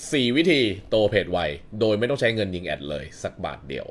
4 วิธีโตเพจไว โดยไม่ต้องใช้เงินยิงแอดเลย สักบาทเดียว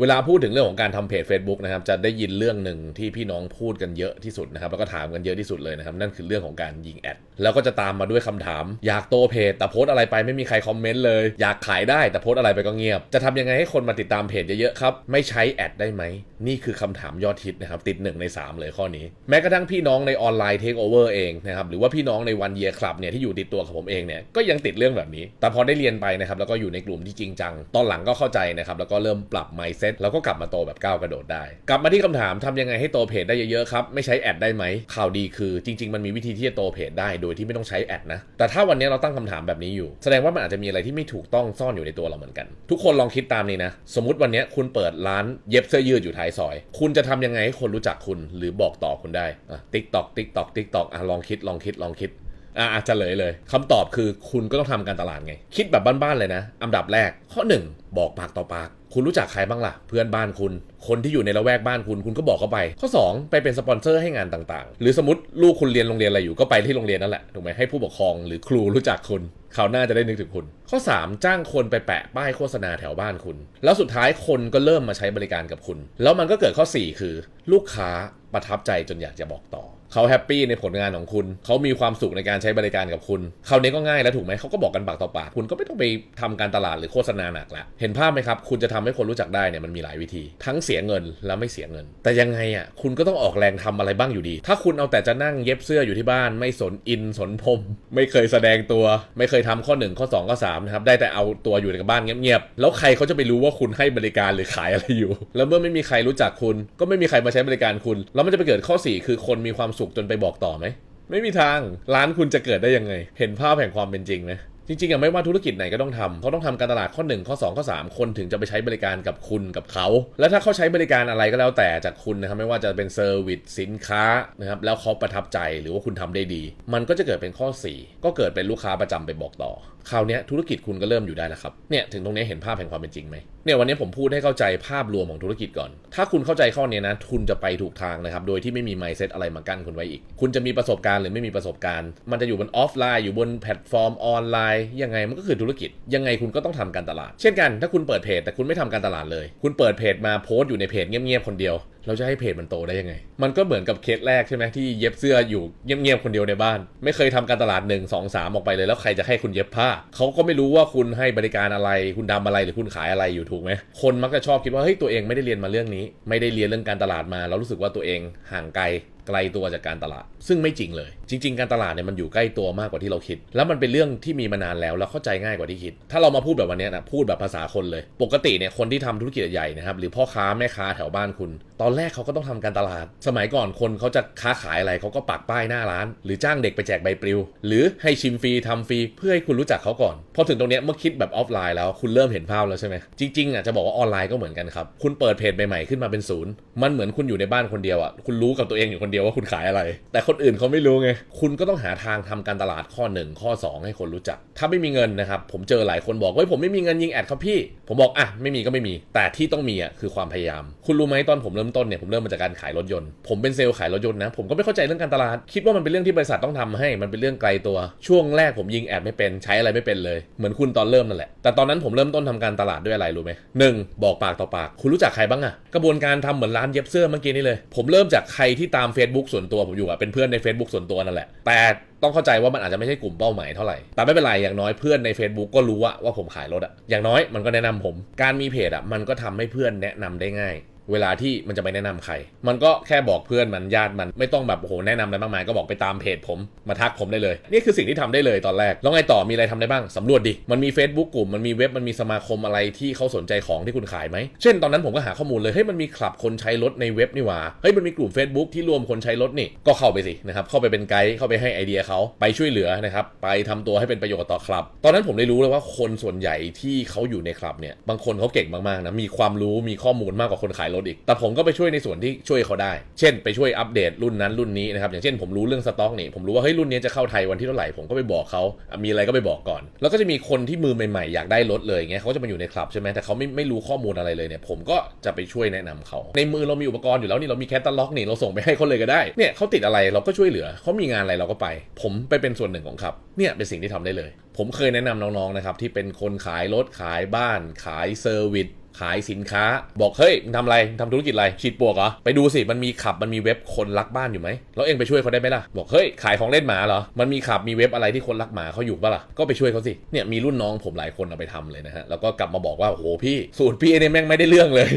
เวลาพูดถึงเรื่องของการทำเพจ Facebook นะครับจะได้ยินเรื่องหนึ่งที่พี่น้องพูดกันเยอะที่สุดนะครับแล้วก็ถามกันเยอะที่สุดเลยนะครับนั่นคือเรื่องของการยิงแอดแล้วก็จะตามมาด้วยคำถาม อยากโตเพจ แต่โพสอะไรไปไม่มีใครคอมเมนต์เลยอยากขายได้แต่โพสอะไรไปก็เงียบ จะทำยังไงให้คนมาติดตามเพจเยอะๆครับไม่ใช้แอดได้ไหมนี่คือคำถามยอดฮิตนะครับติดหนึ่งในสามเลยข้อนี้ แม้กระทั่งพี่น้องในออนไลน์เทคโอเวอร์เองนะครับหรือว่าพี่น้องในวันเยียร์คลับเนี่ยที่อยู่ติดตัวกับผมเองเนี่ยก็ยังติดเรื่องแบบนี้ แต่พอได้เรียนไปนะครับแล้วก็อยู่ในกลุ่มที่จริงจังตอนหลังก็เข้าใจนะครับแล้วก็เริ่มปรับ mindset แล้วก็กลับมาโตแบบก้าวกระโดดได้ กลับมาที่คำถามทำยังไงให้โตเพจได้เยอะๆครับ ไม่ใช้แอดได้ไหมข่าวดีคือจริง ๆ มันมีวิธีที่จะโตเพจได้โดยที่ไม่ต้องใช้แอดนะ แต่ถ้าวันนี้เราตั้งคำถามแบบนี้อยู่ แสดงว่ามันอาจจะมีอะไรที่ไม่ถูกต้องซ่อนอยู่ในตัวเราเหมือนกัน ทุกคนลองคิดตามนี้นะ สมมติวันนี้คุณเปิดร้านเย็บเสื้อยืดอยู่ท้ายซอย คุณจะทำยังไงให้คนรู้จักคุณหรือบอกต่อคุณได้อะติ๊กตอกติ๊กตอกติ๊กตอกอะลองคิดลองคิดลองคิดอ่าจจะเลยเลยคำตอบคือคุณก็ต้องทำการตลาดไง คิดแบบบ้านๆเลยนะ อันดับแรกข้อ 1 บอกปากต่อปาก คุณรู้จักใครบ้างล่ะ เพื่อนบ้านคุณ คนที่อยู่ในละแวกบ้านคุณคุณก็บอกเขาไป ข้อ 2 ไปเป็นสปอนเซอร์ให้งานต่างๆ หรือสมมติลูกคุณเรียนโรงเรียนอะไรอยู่ก็ไปที่โรงเรียนนั่นแหละถูกไหมให้ผู้ปกครองหรือครูรู้จักคุณคราวหน้าจะได้นึกถึงคุณ ข้อ 3 จ้างคนไปแปะป้ายโฆษณาแถวบ้านคุณ แล้วสุดท้ายคนก็เริ่มมาใช้บริการกับคุณ แล้วมันก็เกิดข้อ 4 คือ ลูกค้าประทับใจจนอยากจะบอกต่อ เขาแฮปปี้ในผลงานของคุณ เขามีความสุขในการใช้บริการกับคุณคราวนี้ก็ง่ายแล้วถูกไหมเขาก็บอกกันปากต่อปาก คุณก็ไม่ต้องไปทำการตลาดหรือโฆษณาหนักละ เห็นภาพไหมครับ คุณจะทำให้คนรู้จักได้เนี่ยมันมีหลายวิธี ทั้งเสียเงินและไม่เสียเงิน แต่ยังไงอะคุณก็ต้องออกแรงทำอะไรบ้างอยู่ดี ถ้าคุณเอาแต่จะนั่งเย็บเสื้ออยู่ที่บ้าน ไม่สนอินสนพรมไม่เคยแสดงตัว ไม่เคยทำข้อ 1 ข้อ 2 ข้อ3นะครับได้แต่เอาตัวอยู่ในบ้านเงียบๆแล้วใครเขาจะไปรู้ว่าคุณให้บริการหรือขายอะไรอยู่ แล้วเมื่อไม่มีใครรู้จักคุณ ก็ไม่มีใครมาใช้บริการคุณ แล้วมันจะไปเกิดข้อ 4 คือคนมีความสุขจนไปบอกต่อไหม ไม่มีทาง ร้านคุณจะเกิดได้ยังไง เห็นภาพแห่งความเป็นจริงไหมจริงๆอะไม่ว่าธุรกิจไหนก็ต้องทำเขาต้องทำการตลาดข้อ 1 ข้อ 2 ข้อ 3 คนถึงจะไปใช้บริการกับคุณกับเขา และถ้าเขาใช้บริการอะไรก็แล้วแต่จากคุณนะครับไม่ว่าจะเป็นเซอร์วิสสินค้านะครับแล้วเขาประทับใจหรือว่าคุณทำได้ดี มันก็จะเกิดเป็นข้อ 4 ก็เกิดเป็นลูกค้าประจำไปบอกต่อ คราวนี้ธุรกิจคุณก็เริ่มอยู่ได้แล้วครับ เนี่ยถึงตรงนี้เห็นภาพแห่งความเป็นจริงไหมเนี่ยวันนี้ผมพูดให้เข้าใจภาพรวมของธุรกิจก่อน ถ้าคุณเข้าใจข้อนี้นะคุณจะไปถูกทางนะครับ โดยที่ไม่มี mindset อะไรมากั้นคุณไว้อีก คุณจะมีประสบการณ์หรือไม่มีประสบการณ์ มันจะอยู่บนออฟไลน์อยู่บนแพลตฟอร์มออนไลน์ ยังไงมันก็คือธุรกิจ ยังไงคุณก็ต้องทำการตลาด เช่นกัน ถ้าคุณเปิดเพจแต่คุณไม่ทำการตลาดเลย คุณเปิดเพจมาโพสต์อยู่ในเพจเงียบๆคนเดียว เราจะให้เพจมันโตได้ยังไง มันก็เหมือนกับเคสแรกใช่ไหมที่เย็บเสื้ออยู่เงียบๆคนเดียวในบ้าน ไม่เคยทำการตลาด 1 2 3 ออกไปเลยแล้วใครจะให้คุณเย็บผ้า เขาก็ไม่รู้ว่าคุณให้บริการอะไร คุณทำอะไรหรือคุณขายอะไรอยู่ถูกไหม คนมักจะชอบคิดว่าเฮ้ยตัวเองไม่ได้เรียนมาเรื่องนี้ ไม่ได้เรียนเรื่องการตลาดมา แล้วรู้สึกว่าตัวเองห่างไกล ไกลตัวจากการตลาด ซึ่งไม่จริงเลย จริง ๆ การตลาดเนี่ยมันอยู่ใกล้ตัวมากกว่าที่เราคิด แล้วมันเป็นเรื่องที่มีมานานแล้วแล้วเข้าใจง่ายกว่าที่คิด ถ้าเรามาพูดแบบวันนี้นะพูดแบบภาษาคนเลย ปกติเนี่ยคนที่ทำธุรกิจใหญ่นะครับหรือพ่อค้าแม่ค้าแถวบ้านคุณ ตอนแรกเขาก็ต้องทำการตลาด สมัยก่อนคนเขาจะค้าขายอะไรเขาก็ปักป้ายหน้าร้าน หรือจ้างเด็กไปแจกใบปลิว หรือให้ชิมฟรีทำฟรีเพื่อให้คุณรู้จักเขาก่อนพอถึงตรงเนี้ยเมื่อคิดแบบออฟไลน์แล้วคุณเริ่มเห็นภาพแล้วใช่ไหมจริงๆอะจะบอกว่าออนไลน์ก็เหมือนกันครับคุณเปิดเพจใหม่ๆขึ้นมาเป็นศูนย์มันเหมือนคุณอยู่ในบ้านคนเดียวอะคุณรู้กับตัวเองอยู่คนเดียวว่าคุณขายอะไร แต่คนอื่นเขาไม่รู้ไง คุณก็ต้องหาทางทำการตลาดข้อ 1 ข้อ 2 ให้คนรู้จัก ถ้าไม่มีเงินนะครับ ผมเจอหลายคนบอกเฮ้ยผมไม่มีเงินยิงแอดครับพี่ ผมบอกอะไม่มีก็ไม่มี แต่ที่ต้องมีอะคือความพยายาม คุณรู้ไหมตอนผมเริ่มต้นเนี่ยผมเริ่มมาจากการขายรถยนต์ ผมเป็นเซลล์ขายรถยนต์นะ ผมก็ไม่เข้าใจเรื่องการตลาด คิดว่ามันเป็นเรื่องที่บริษัทต้องทำให้ มันเป็นเรื่องไกลตัว ช่วงแรกผมยิงแอดไม่เป็น ใช้อะไรไม่เป็นเลย เหมือนคุณตอนเริ่มนั่นแหละ แต่ตอนนั้นผมเริ่มต้นทำการตลาดด้วยอะไรรู้ไหมหนึ่งบอกปากต่อปาก คุณรู้จักใครบ้างอะกระบวนการทำเหมือนร้านเย็บเสื้อเมื่อกี้นี่เลย ผมเริ่มจากใครที่ตาม Facebook ส่วนตัวผมอยู่อะเป็นเพื่อนใน Facebook ส่วนตัวนั่นแหละ แต่ต้องเข้าใจว่ามันอาจจะไม่ใช่กลุ่มเป้าหมายเท่าไหร่ แต่ไม่เป็นไรอย่างน้อยเพื่อนใน Facebook ก็รู้ว่าว่าผมขายรถอะอย่างน้อยมันก็แนะนำผม การมีเพจอะมันก็ทำให้เพื่อนแนะนำได้ง่าย เวลาที่มันจะไปแนะนำใคร มันก็แค่บอกเพื่อนมันญาติมันไม่ต้องแบบโอ้โหแนะนำอะไรมากมายก็บอกไปตามเพจผมมาทักผมได้เลย นี่คือสิ่งที่ทำได้เลยตอนแรก แล้วไงต่อมีอะไรทำได้บ้างสำรวจดิ มันมี Facebook กลุ่มมันมีเว็บมันมีสมาคมอะไรที่เขาสนใจของที่คุณขายไหม เช่นตอนนั้นผมก็หาข้อมูลเลยเฮ้ยมันมีคลับคนใช้รถในเว็บนี่หว่าเฮ้ยมันมีกลุ่ม Facebook ที่รวมคนใช้รถนี่ก็เข้าไปสินะครับเข้าไปเป็นไกด์เข้าไปให้ไอเดียเขาไปช่วยเหลือนะครับไปทำตัวให้เป็นประโยชน์ต่อคลับ ตอนนั้นผมได้รู้เลยว่าคนส่วนใหญ่ที่เขาอยู่ในคลับเนี่ยบางคนเขาเก่งมากๆนะมีความรู้มีข้อมูลมากกว่าคนขายรถอีก แต่ผมก็ไปช่วยในส่วนที่ช่วยเขาได้ เช่นไปช่วยอัปเดตรุ่นนั้นรุ่นนี้นะครับ อย่างเช่นผมรู้เรื่องสต็อกนี่ ผมรู้ว่าเฮ้ยรุ่นนี้จะเข้าไทยวันที่เท่าไหร่ ผมก็ไปบอกเขา มีอะไรก็ไปบอกก่อน แล้วก็จะมีคนที่มือใหม่ๆ อยากได้รถเลยเงี้ยเขาจะมาอยู่ในคลับใช่ไหมแต่เขาไม่ไม่รู้ข้อมูลอะไรเลยเนี่ย ผมก็จะไปช่วยแนะนำเขา ในมือเรามีอุปกรณ์อยู่แล้วนี่เรามีแคตตาล็อกนี่เราส่งไปให้เขาเลยก็ได้ เนี่ยเขาติดอะไรเราก็ช่วยเหลือเขามีงานอะไรเราก็ไป ผมไปเป็นส่วนหนึ่งของครับ เนี่ยเป็นสิ่งที่ทำได้เลย ผมเคยแนะนำน้องๆนะครับที่เป็นคนขายรถขายบ้าน ขายเซอร์วิส ขายสินค้า บอกเฮ้ยมึงทำอะไรมึงทำธุรกิจอะไรฉีดปวกเหรอไปดูสิมันมีขับมันมีเว็บคนรักบ้านอยู่ไหมแล้วเองไปช่วยเขาได้ไหมล่ะบอกเฮ้ยขายของเล่นหมาเหรอมันมีขับมีเว็บอะไรที่คนรักหมาเขาอยู่ปะล่ะก็ไปช่วยเขาสิเนี่ยมีรุ่นน้องผมหลายคนเอาไปทำเลยนะฮะแล้วก็กลับมาบอกว่าโอ้โหพี่สูตรพี่เนี่ยแม่งไม่ได้เรื่องเลย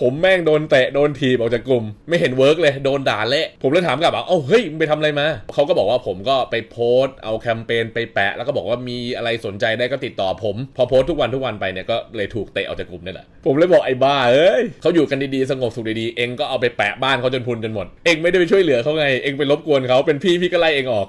ผมแม่งโดนเตะโดนถีบออกจากกลุ่ม ไม่เห็นเวิร์กเลยโดนด่าเละผมเลยถามกลับว่าเอ้าเฮ้ยมึงไปทำอะไรมาเขาก็บอกว่าผมก็ไปโพสต์เอาแคมเปญไปแปะ แล้วก็บอกว่ามีอะไรสนใจได้ก็ติดต่อผม พอโพสต์ทุกวันทุกวันไปเนี่ยก็เลยถูกเตะออกจากกลุ่มนี่แหละ ผมเลยบอกไอ้บ้าเอ้ยเขาอยู่กันดีๆสงบสุขดีๆเองก็เอาไปแปะบ้านเขาจนพุนจนหมด เองไม่ได้ไปช่วยเหลือเขาไง เองไปรบกวนเขาเป็นพี่พี่ก็ไล่เองออก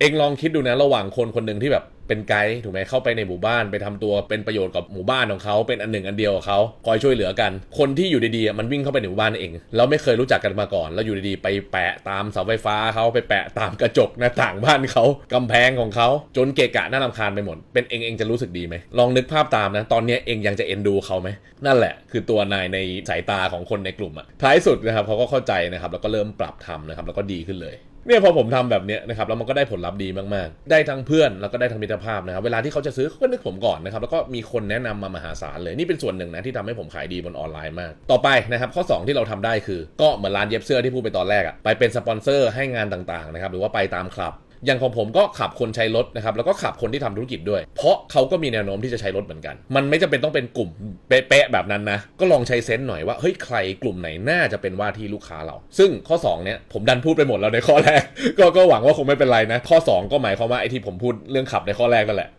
เองลองคิดดูนะระหว่างคนคนหนึ่งที่แบบ เป็นไกด์ถูกไหมเข้าไปในหมู่บ้านไปทำตัวเป็นประโยชน์กับหมู่บ้านของเขาเป็นอันหนึ่งอันเดียวกับเขาคอยช่วยเหลือกัน คนที่อยู่ดีๆมันวิ่งเข้าไปในหมู่บ้านเองเราไม่เคยรู้จักกันมาก่อน แล้วอยู่ดีๆไปแปะตามเสาไฟฟ้าเขาไปแปะตามกระจกหน้าต่างบ้านเขากำแพงของเขาจนเกะกะน่ารำคาญไปหมดเป็นเองเองจะรู้สึกดีไหมลองนึกภาพตามนะตอนนี้เองยังจะเอ็นดูเขาไหมนั่นแหละ คือตัวนายในสายตาของคนในกลุ่มอะท้ายสุดนะครับเขาก็เข้าใจนะครับแล้วก็เริ่มปรับทำนะครับแล้วก็ดีขึ้นเลย เนี่ยพอผมทำแบบเนี้ยนะครับแล้วมันก็ได้ผลลัพธ์ดีมากๆ ได้ทั้งเพื่อนแล้วก็ได้ทั้งมิตรภาพนะครับเวลาที่เขาจะซื้อเขาก็นึกผมก่อนนะครับแล้วก็มีคนแนะนำมามหาศาลเลยนี่เป็นส่วนหนึ่งนะที่ทำให้ผมขายดีบนออนไลน์มาก ต่อไปนะครับข้อ 2 ที่เราทำได้คือ ก็เหมือนร้านเย็บเสื้อที่พูดไปตอนแรกอะไปเป็นสปอนเซอร์ให้งานต่างๆนะครับหรือว่าไปตามคลับ อย่างของผมก็ขับคนใช้รถนะครับแล้วก็ขับคนที่ทำธุรกิจด้วย เพราะเขาก็มีแนวโน้มที่จะใช้รถเหมือนกัน มันไม่จำเป็นต้องเป็นกลุ่มเป๊ะๆแบบนั้นนะก็ลองใช้เซนส์หน่อยว่าเฮ้ยใครกลุ่มไหนน่าจะเป็นว่าที่ลูกค้าเรา ซึ่งข้อ2เนี่ยผมดันพูดไปหมดแล้วในข้อแรกก็ก็หวังว่าคงไม่เป็นไรนะ ข้อ 2 ก็หมายความว่าไอ้ที่ผมพูดเรื่องขับในข้อแรกนั่นแหละ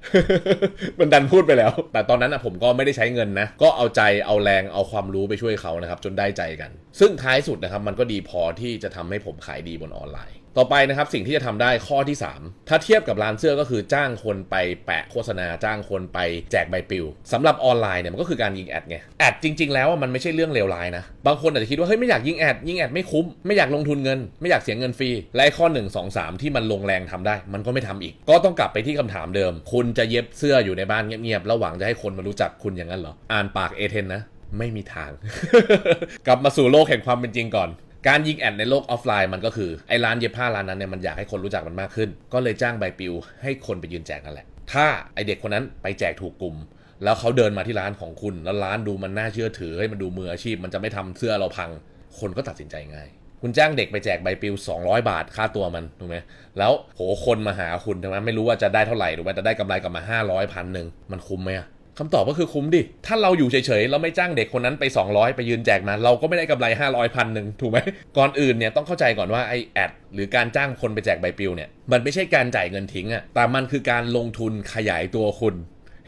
มันดันพูดไปแล้ว แต่ตอนนั้นนะผมก็ไม่ได้ใช้เงินนะ ก็เอาใจเอาแรงเอาความรู้ไปช่วยเขานะครับจนได้ใจกัน ซึ่งท้ายสุดนะครับมันก็ดีพอที่จะทำให้ผมขายดีบนออนไลน์ ต่อไปนะครับสิ่งที่จะทำได้ข้อที่ 3 ถ้าเทียบกับร้านเสื้อก็คือจ้างคนไปแปะโฆษณาจ้างคนไปแจกใบปลิวสำหรับออนไลน์เนี่ยมันก็คือการยิงแอดไงแอดจริง ๆ แล้วอะมันไม่ใช่เรื่องเลวร้ายนะบางคนอาจจะคิดว่าเฮ้ยไม่อยากยิงแอดยิงแอดไม่คุ้มไม่อยากลงทุนเงิน ไม่อยากเสียเงินฟรีและไอ้ข้อ 1 2 3 ที่มันลงแรงทำได้ มันก็ไม่ทำอีก ก็ต้องกลับไปที่คำถามเดิม คุณจะเย็บเสื้ออยู่ในบ้านเงียบๆแล้วหวังจะให้คนมารู้จักคุณอย่างนั้นเหรออ่านปากเอเทนนะไม่มีทาง กลับมาสู่โลกแห่งความเป็นจริงก่อน การยิงแอดในโลกออฟไลน์มันก็คือไอ้ร้านเย็บผ้าร้านนั้นเนี่ยมันอยากให้คนรู้จักมันมากขึ้น ก็เลยจ้างใบปลิวให้คนไปยืนแจกนั่นแหละ ถ้าไอเด็กคนนั้นไปแจกถูกกลุ่ม แล้วเขาเดินมาที่ร้านของคุณ แล้วร้านดูมันน่าเชื่อถือให้มันดูมืออาชีพ มันจะไม่ทำเสื้อเราพัง คนก็ตัดสินใจง่าย คุณจ้างเด็กไปแจกใบปลิว 200 บาทค่าตัวมันถูกไหมแล้วโหคนมาหาคุณใช่ไหมไม่รู้ว่าจะได้เท่าไหร่ถูกไหมแต่ได้กำไรกลับมา 500พันหนึ่งมันคุ้มไหมอะ คำตอบก็คือคุ้มดิ ถ้าเราอยู่เฉยๆ เราไม่จ้างเด็กคนนั้นไป 200 ไปยืนแจกมา เราก็ไม่ได้กำไร 500พันหนึ่งถูกไหม ก่อนอื่นเนี่ยต้องเข้าใจก่อนว่าไอแอดหรือการจ้างคนไปแจกใบปลิวเนี่ย มันไม่ใช่การจ่ายเงินทิ้งอะแต่มันคือการลงทุนขยายตัวคุณ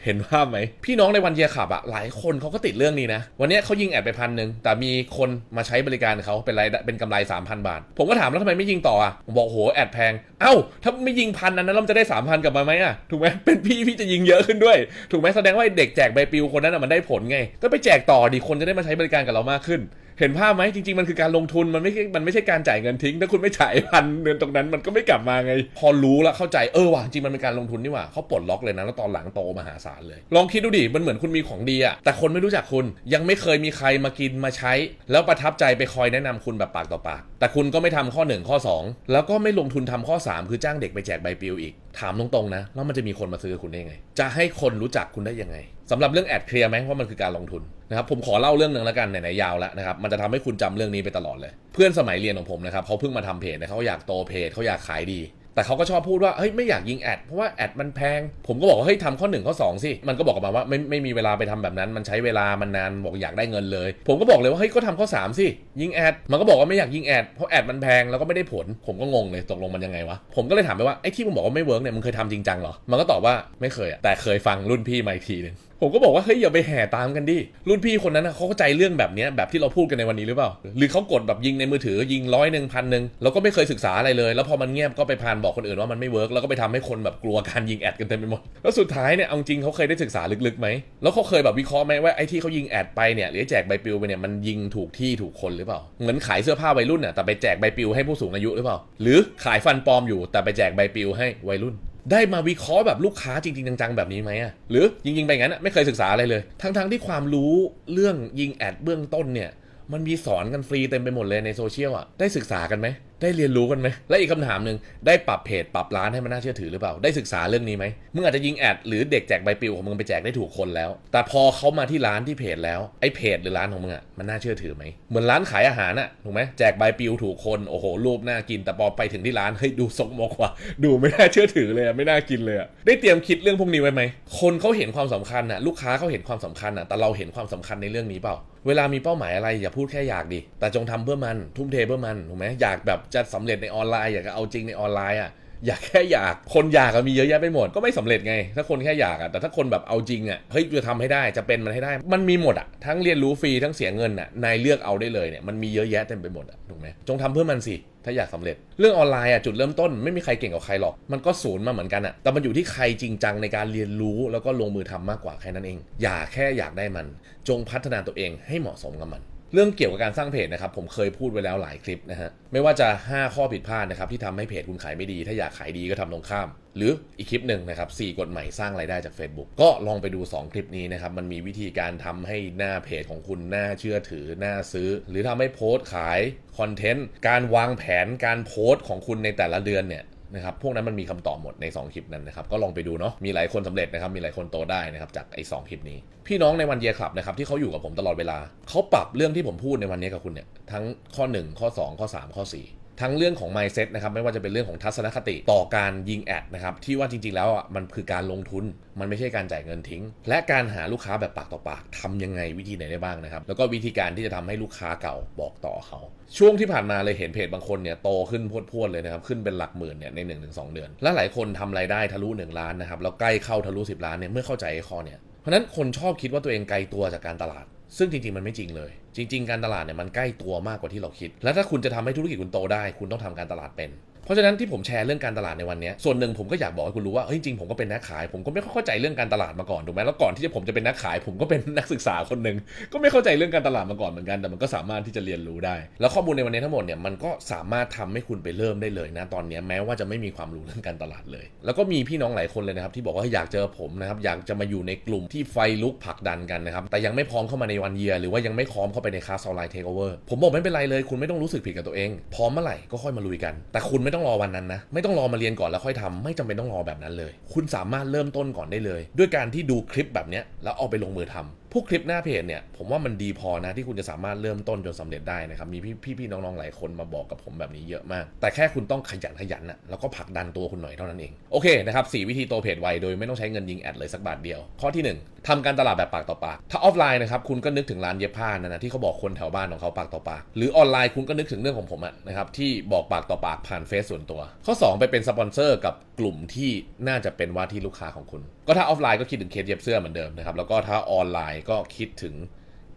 เห็นภาพไหม พี่น้องในวันเยียขับอะหลายคนเขาก็ติดเรื่องนี้นะ วันนี้เขายิงแอดไปพันหนึ่งแต่มีคนมาใช้บริการเขาเป็นรายได้เป็นกำไร 3,000 บาท ผมก็ถามแล้วทำไมไม่ยิงต่ออะผมบอกโหแอดแพง เอ้า ถ้าไม่ยิงพันอันนั้นเราจะได้ 3,000 กลับมาไหมอะถูกไหมเป็นพี่พี่จะยิงเยอะขึ้นด้วย ถูกไหมแสดงว่าเด็กแจกใบปลิวคนนั้นอะมันได้ผลไง ก็ไปแจกต่อดีคนจะได้มาใช้บริการกับเรามากขึ้น เห็นภาพไหมจริง ๆ มันคือการลงทุนมันไม่ใช่มันไม่ใช่การจ่ายเงินทิ้ง ถ้าคุณไม่จ่ายพันเงินตรงนั้นมันก็ไม่กลับมาไง พอรู้แล้วเข้าใจเออว่ะจริงมันเป็นการลงทุนนี่หว่าเขาปลดล็อกเลยนะแล้วตอนหลังโตมหาศาลเลย ลองคิดดูดิมันเหมือนคุณมีของดีอะแต่คนไม่รู้จักคุณยังไม่เคยมีใครมากินมาใช้ แล้วประทับใจไปคอยแนะนำคุณแบบปากต่อปาก แต่คุณก็ไม่ทำข้อ 1 ข้อ 2 แล้วก็ไม่ลงทุนทำข้อ 3 คือจ้างเด็กไปแจกใบปลิวอีก ถามตรงๆนะแล้วมันจะมีคนมาซื้อคุณได้ไง จะให้คนรู้จักคุณได้ยังไงสำหรับเรื่องแอดเคลียร์ไหมว่ามันคือการลงทุนนะครับผมขอเล่าเรื่องหนึ่งแล้วกันไหนๆยาวแล้วนะครับมันจะทำให้คุณจำเรื่องนี้ไปตลอดเลย เพื่อนสมัยเรียนของผมนะครับเขาเพิ่งมาทำเพจนะเขาอยากโตเพจเขาอยากขายดี แต่เขาก็ชอบพูดว่าเฮ้ยไม่อยากยิงแอดเพราะว่าแอดมันแพง ผมก็บอกว่าเฮ้ยทำข้อหนึ่งข้อสองสิมันก็บอกกลับมาว่าไม่ไม่มีเวลาไปทำแบบนั้น มันใช้เวลามันนานบอกอยากได้เงินเลย ผมก็บอกเลยว่าเฮ้ยก็ทำข้อสามสิยิงแอดมันก็บอกว่าไม่อยากยิงแอดเพราะแอดมันแพงแล้วก็ไม่ได้ผล ผมก็งงเลยตกลงมันยังไงวะผมก็เลยถามไปว่าไอ้ที่มึงบอกว่าไม่เวิร์กเนี่ยมึงเคยทำจริงจังเหรอมันก็ตอบว่าไม่เคยอะแต่เคยฟังรุ่นพี่มาอีกทีนึง ผมก็บอกว่าเฮ้ยอย่าไปแห่ตามกันดิ รุ่นพี่คนนั้นเขาเข้าใจเรื่องแบบนี้แบบที่เราพูดกันในวันนี้หรือเปล่า หรือเขากดแบบยิงในมือถือยิงร้อยหนึ่งพันหนึ่งแล้วก็ไม่เคยศึกษาอะไรเลย แล้วพอมันเงียบก็ไปพานบอกคนอื่นว่ามันไม่เวิร์กแล้วก็ไปทำให้คนแบบกลัวการยิงแอดกันเต็มไปหมด แล้วสุดท้ายเนี่ยเอาจริงเขาเคยได้ศึกษาลึกๆไหม แล้วเขาเคยแบบวิเคราะห์ไหมว่าไอ้ที่เขายิงแอดไปเนี่ยหรือแจกใบปลิวไปเนี่ยมันยิงถูกที่ถูกคนหรือเปล่า เหมือนขายเสื้อผ้าวัยรุ่นน่ะแต่ไปแจกใบปลิวให้ผู้สูงอายุหรือเปล่า หรือขายฟันปลอมอยู่แต่ไปแจกใบปลิวให้วัยรุ่น ได้มาวิเคราะห์แบบลูกค้าจริง ๆ จัง ๆ แบบนี้ไหมอะหรือยิงๆไปงั้นไม่เคยศึกษาอะไรเลย ทั้ง ๆ ที่ความรู้เรื่องยิงแอดเบื้องต้นเนี่ยมันมีสอนกันฟรีเต็มไปหมดเลยในโซเชียลอะได้ศึกษากันไหม ได้เรียนรู้กันไหมและอีกคำถามหนึ่งได้ปรับเพจปรับร้านให้มันน่าเชื่อถือหรือเปล่า ได้ศึกษาเรื่องนี้ไหมมึงอาจจะยิงแอดหรือเด็กแจกใบปลิวของมึงไปแจกได้ถูกคนแล้ว แต่พอเขามาที่ร้านที่เพจแล้วไอ้เพจหรือร้านของมึงอะมันน่าเชื่อถือไหมเหมือนร้านขายอาหารอะถูกไหมแจกใบปลิวถูกคนโอ้โหรูปน่ากิน แต่พอไปถึงที่ร้านเฮ้ยดูสกมกว่า ดูไม่น่าเชื่อถือเลยอะไม่น่ากินเลยอะได้เตรียมคิดเรื่องพวกนี้ไว้ไหมคนเขาเห็นความสำคัญอะลูกค้าเขาเห็นความสำคัญอะแต่เราเห็นความสำคัญในเรื่องนี้เปล่าเวลามีเป้าหมายอะไรอย่าพูดแค่อยากดิแต่จงทำเพื่อมันทุ่มเทเพื่อมันถูกไหมอยากแบบจะสำเร็จในออนไลน์อยากจะเอาจริงในออนไลน์อะ อยากแค่อยากคนอยากมีเยอะแยะไปหมดก็ไม่สำเร็จไง ถ้าคนแค่อยากอะแต่ถ้าคนแบบเอาจริงอะเฮ้ยจะทำให้ได้จะเป็นมันให้ได้ มันมีหมดอะทั้งเรียนรู้ฟรีทั้งเสียเงินอะนายเลือกเอาได้เลยเนี่ยมันมีเยอะแยะเต็มไปหมดอะถูกไหมจงทำเพื่อมันสิถ้าอยากสำเร็จเรื่องออนไลน์อะจุดเริ่มต้นไม่มีใครเก่งกว่าใครหรอก มันก็ศูนย์มาเหมือนกันอะแต่มันอยู่ที่ใครจริงจังในการเรียนรู้แล้วก็ลงมือทำมากกว่าแค่นั้นเอง อย่าแค่อยากได้มัน จงพัฒนาตัวเองให้เหมาะสมกับมัน เรื่องเกี่ยวกับการสร้างเพจนะครับผมเคยพูดไว้แล้วหลายคลิปนะฮะไม่ว่าจะ 5 ข้อผิดพลาดนะครับที่ทำให้เพจคุณขายไม่ดี ถ้าอยากขายดีก็ทำตรงข้าม หรืออีกคลิปหนึ่งนะครับสกฎใหม่สร้างรายได้จาก Facebook ก็ลองไปดู 2 คลิปนี้นะครับมันมีวิธีการทำให้หน้าเพจของคุณน่าเชื่อถือน่าซื้อ หรือทำให้โพสต์ขายคอนเทนต์การวางแผนการโพสต์ของคุณในแต่ละเดือนเนี่ย นะครับพวกนั้นมันมีคำตอบหมดใน 2 คลิปนั้นนะครับก็ลองไปดูเนาะมีหลายคนสำเร็จนะครับมีหลายคนโตได้นะครับจากไอ้สคลิปนี้ พี่น้องในวันเยียร์คลับนะครับที่เขาอยู่กับผมตลอดเวลาเขาปรับเรื่องที่ผมพูดในวันนี้กับคุณเนี่ยทั้งข้อ 1 ข้อ 2 ข้อ 3 ข้อ 4 ทั้งเรื่องของ mindset นะครับไม่ว่าจะเป็นเรื่องของทัศนคติต่อการยิงแอดนะครับที่ว่าจริงๆแล้วอะมันคือการลงทุน มันไม่ใช่การจ่ายเงินทิ้ง และการหาลูกค้าแบบปากต่อปากทำยังไงวิธีไหนได้บ้างนะครับ แล้วก็วิธีการที่จะทำให้ลูกค้าเก่าบอกต่อเขา ช่วงที่ผ่านมาเลยเห็นเพจบางคนเนี่ยโตขึ้นพรวดๆเลยนะครับขึ้นเป็นหลักหมื่นเนี่ยใน1นถึงสเดือน และหลายคนทำรายได้ทะลุ 1 ล้านนะครับแล้วใกล้เข้าทะลุ 10 ล้านเนี่ยเมื่อเข้าใจไอ้ข้อเนี่ยเพราะฉะนั้นคนชอบคิดว่าตัวเองไกลตัวจากการตลาด ซึ่งจริงๆ มันไม่จริงเลย จริง ๆ การตลาดเนี่ยมันใกล้ตัวมากกว่าที่เราคิด และถ้าคุณจะทำให้ธุรกิจคุณโตได้ คุณต้องทำการตลาดเป็น เพราะฉะนั้นที่ผมแชร์เรื่องการตลาดในวันนี้ส่วนหนึ่งผมก็อยากบอกให้คุณรู้ว่าเฮ้ยจริงผมก็เป็นนักขาย ผมก็ไม่ค่อยเข้าใจเรื่องการตลาดมาก่อนถูกไหมแล้วก่อนที่จะผมจะเป็นนักขาย ผมก็เป็นนักศึกษาคนหนึ่งก็ไม่เข้าใจเรื่องการตลาดมาก่อนเหมือนกันแต่มันก็สามารถที่จะเรียนรู้ได้ แล้วข้อมูลในวันนี้ทั้งหมดเนี่ยมันก็สามารถทำให้คุณไปเริ่มได้เลยนะตอนนี้แม้ว่าจะไม่มีความรู้เรื่องการตลาดเลย แล้วก็มีพี่น้องหลายคนเลยนะครับที่บอกว่าอยากเจอผมนะครับอยากจะมาอยู่ในกลุ่มที่ไฟลุกผลักดันกันนะครับแต่ยังไม่พร้อมเข้ามาในวันเยียหรือว่ายังไม่พร้อมเข้าไปในคลาสออนไลน์เทคโอเวอร์ผมบอกไม่เป็นไรเลย คุณไม่ต้องรู้สึกผิดกับตัวเอง พร้อมเมื่อไหร่ก็ค่อยมาลุยกัน แต่คุณไม่ต้องรอวันนั้นนะ ไม่ต้องรอมาเรียนก่อนแล้วค่อยทำไม่จำเป็นต้องรอแบบนั้นเลย คุณสามารถเริ่มต้นก่อนได้เลย ด้วยการที่ดูคลิปแบบนี้แล้วเอาไปลงมือทำ พวกคลิปหน้าเพจเนี่ยผมว่ามันดีพอนะที่คุณจะสามารถเริ่มต้นจนสำเร็จได้นะครับมีพี่พี่ๆน้องๆหลายคนมาบอกกับผมแบบนี้เยอะมาก แต่แค่คุณต้องขยันขยันนะแล้วก็ผลักดันตัวคุณหน่อยเท่านั้นเองโอเคนะครับสวิธีโตเพจไวโดยไม่ต้องใช้เงินยิงแอดเลยสักบาทเดียว ข้อที่หนึ่งทำการตลาดแบบปากต่อปาก ถ้าออฟไลน์นะครับคุณก็นึกถึงร้านเย็บผ้านะนะที่เขาบอกคนแถวบ้านของเขาปากต่อปาก หรือออนไลน์คุณก็นึกถึงเรื่องของผมอะนะครับที่บอกปากต่อปากผ่านเฟซส่วนตัว ข้อ 2 ไปเป็นสปอนเซอร์กับกลุ่มที่น่าจะเป็นว่าที่ลูกค้าของคุณ ก็ถ้าออฟไลน์ก็คิดถึงเคสเย็บเสื้อเหมือนเดิมนะครับแล้วก็ถ้าออนไลน์ก็คิดถึง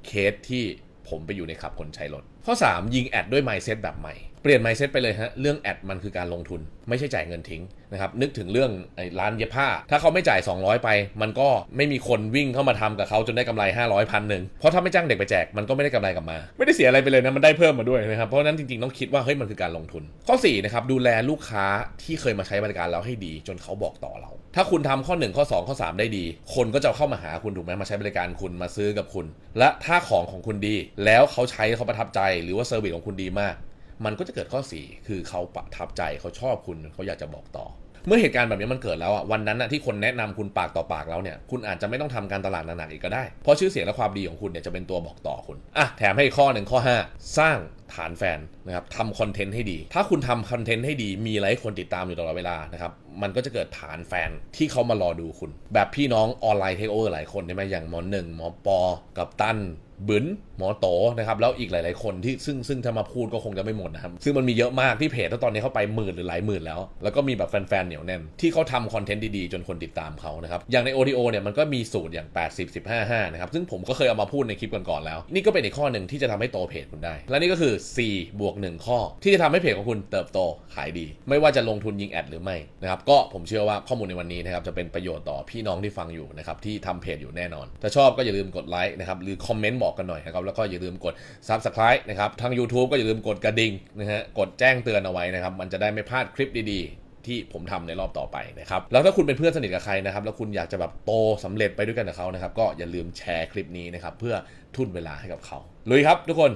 เคสที่ผมไปอยู่ในขับคนใช้รถ ข้อ 3 ยิงแอดด้วย mindset แบบใหม่ เปลี่ยน mindset ไปเลยฮะ เรื่องแอดมันคือการลงทุน ไม่ใช่จ่ายเงินทิ้งนะครับ นึกถึงเรื่องไอ้ร้านเย็บผ้า ถ้าเขาไม่จ่าย 200 ไป มันก็ไม่มีคนวิ่งเข้ามาทำกับเขาจนได้กำไร 500พันหนึ่งเพราะถ้าไม่จ้างเด็กไปแจกมันก็ไม่ได้กำไรกลับมา ไม่ได้เสียอะไรไปเลยนะ มันได้เพิ่มมาด้วยนะครับ เพราะนั้นจริงๆต้องคิดว่าเฮ้ยมันคือการลงทุน ข้อ4นะครับดูแลลูกค้าที่เคยมาใช้บริการเราให้ดี จนเขาบอกต่อเรา ถ้าคุณทำข้อ 1 ข้อ 2 ข้อ 3 ได้ดี คนก็จะเข้ามาหาคุณถูกไหมมาใช้บริการคุณมาซื้อกับคุณ และถ้าของของคุณดี แล้วเขาใช้เขาประทับใจ หรือว่าเซอร์วิสของคุณดีมาก มันก็จะเกิดข้อ 4 คือเขาประทับใจเขาชอบคุณเขาอยากจะบอกต่อ เมื่อเหตุการณ์แบบนี้มันเกิดแล้วอะวันนั้นอะที่คนแนะนำคุณปากต่อปากแล้วเนี่ยคุณอาจจะไม่ต้องทำการตลาดหนักๆอีกก็ได้ เพราะชื่อเสียงและความดีของคุณเนี่ยจะเป็นตัวบอกต่อคุณอะแถมให้ข้อหนึ่งข้อ 5 สร้างฐานแฟนนะครับทำคอนเทนต์ให้ดี ถ้าคุณทำคอนเทนต์ให้ดี มีอะไรให้คนติดตามอยู่ตลอดเวลานะครับ มันก็จะเกิดฐานแฟนที่เขามารอดูคุณ แบบพี่น้องออนไลน์เทคโอเวอร์หลายคนใช่ไหมอย่างหมอหนึ่งหมอปอ กับตัน บึนหมอโตนะครับแล้วอีกหลาย ๆ คนที่ซึ่งซึ่งถ้ามาพูดก็คงจะไม่หมดนะครับซึ่งมันมีเยอะมากที่เพจตอนนี้เข้าไปหมื่นหรือหลายหมื่นแล้ว แล้วก็มีแบบแฟน ๆ เหนียวแน่น ที่เขาทำคอนเทนต์ดี ๆ จนคนติดตามเขานะครับ อย่างใน ODO เนี่ยมันก็มีสูตรอย่าง 80 15 5 นะครับ ซึ่งผมก็เคยเอามาพูดในคลิปก่อน ๆ แล้ว นี่ก็เป็นอีกข้อหนึ่งที่จะทำให้โตเพจคุณได้ และนี่ก็คือ 4 บวก 1 ข้อ ที่จะทำให้เพจของคุณเติบโตขายดี ไม่ว่าจะลงทุนยิงแอดหรือไม่นะครับก็ผมเชื่อว่าข้อมูลในวันนี้นะครับจะเป็นประโยชน์ต่อพี่น้องที่ฟังอยู่นะครับที่ทำเพจอยู่แน่นอนถ้าชอบก็อย่าลืมกดไลค์นะครับหรือคอมเมนต์บอกกันหน่อยนะครับ แล้วก็อย่าลืมกด Subscribe นะครับทาง YouTube ก็อย่าลืมกดกระดิ่งนะฮะกดแจ้งเตือนเอาไว้นะครับ มันจะได้ไม่พลาดคลิปดีๆ ที่ผมทำในรอบต่อไปนะครับแล้วถ้าคุณเป็นเพื่อนสนิทกับใครนะครับ แล้วคุณอยากจะแบบโตสำเร็จไปด้วยกันกับเขานะครับ ก็อย่าลืมแชร์คลิปนี้นะครับเพื่อทุ่นเวลาให้กับเขาลุยครับทุกคน